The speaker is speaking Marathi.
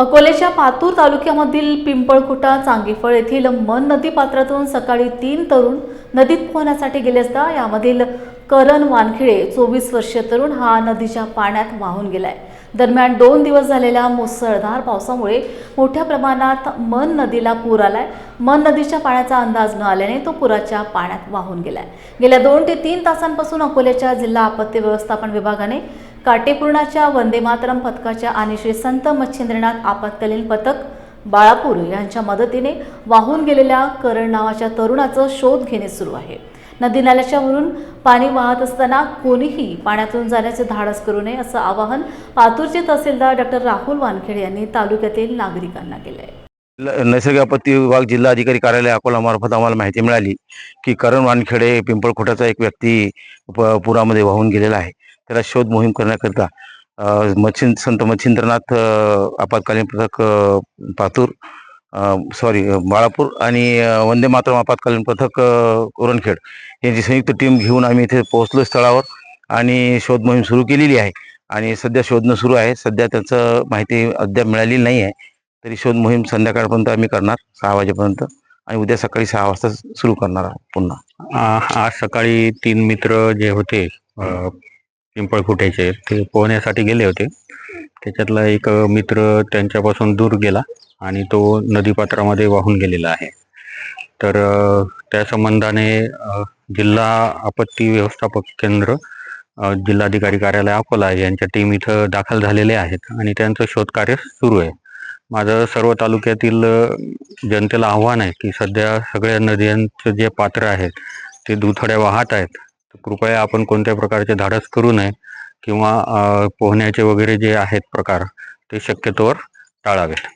अकोल्याच्या पातूर तालुक्यामधील पिंपळखुटा चांगीफळ येथील मन नदी पात्रातून सकाळी तीन तरुण नदीत पोहण्यासाठी गेले असता यामधील करण वानखिळे चोवीस वर्षीय तरुण हा नदीच्या पाण्यात वाहून गेलाय. दरम्यान दोन दिवस झालेल्या मुसळधार पावसामुळे मोठ्या प्रमाणात मन नदीला पूर आलाय. मन नदीच्या पाण्याचा अंदाज न आल्याने तो पुराच्या पाण्यात वाहून गेलाय. गेल्या दोन ते तीन तासांपासून अकोल्याच्या जिल्हा आपत्ती व्यवस्थापन विभागाने काटेपूर्णाच्या वंदे मातरम पथकाच्या आणि श्री संत मच्छिंद्रनाथ आपत्कालीन पथक बाळापूर यांच्या मदतीने वाहून गेलेल्या करण नावाच्या तरुणाचं शोध घेणे सुरू आहे. नदी नाल्याच्या वरून पाणी वाहत असताना कोणीही पाण्यातून जाण्याचे धाडस करू नये असं आवाहन पातूरचे तहसीलदार डॉक्टर राहुल वानखेडे यांनी तालुक्यातील नागरिकांना केलं आहे नैसर्गिक आपत्ती विभाग जिल्हा अधिकारी कार्यालय अकोलामार्फत आम्हाला माहिती मिळाली की करण वानखेडे पिंपळखोटाचा एक व्यक्ती पुरामध्ये वाहून गेलेला आहे. त्याला शोध मोहीम करण्याकरिता मच्छिंद संत मच्छिंद्रनाथ आपत्कालीन पथक पातूर सॉरी बाळापूर आणि वंदे मातरम आपत्कालीन पथक कोरणखेड उरणखेड यांची संयुक्त टीम घेऊन आम्ही इथे पोहोचलो स्थळावर आणि शोध मोहीम सुरू केलेली आहे. आणि सध्या शोधणं सुरू आहे. सध्या त्याचं माहिती अद्याप मिळालेली नाही आहे. तरी शोध मोहीम संध्याकाळपर्यंत आम्ही करणार सहा वाजेपर्यंत. आणि उद्या सकाळी सहा वाजता सुरू करणार आहोत पुन्हा. आज सकाळी तीन मित्र जे होते अ, पिंपळखुट्याचे ते पोहण्यासाठी गेले होते. त्याच्यातला एक मित्र त्यांच्यापासून दूर गेला आणि तो नदीपात्रामध्ये वाहून गेलेला आहे. तर त्या संबंधाने जिल्हा आपत्ती व्यवस्थापक केंद्र जिल्हाधिकारी कार्यालय अकोला यांच्या टीम इथं दाखल झालेले आहेत आणि त्यांचं शोधकार्य सुरू आहे. माझं सर्व तालुक्यातील जनतेला आव्हान आहे की सध्या सगळ्या नद्यांचं जे पात्र आहेत ते दुथड्या वाहत आहेत. तर कृपया आपण कोणत्या प्रकारचे धाडस करू नये किंवा पोहण्याचे वगैरे जे आहेत प्रकार ते शक्यतोवर टाळावेत.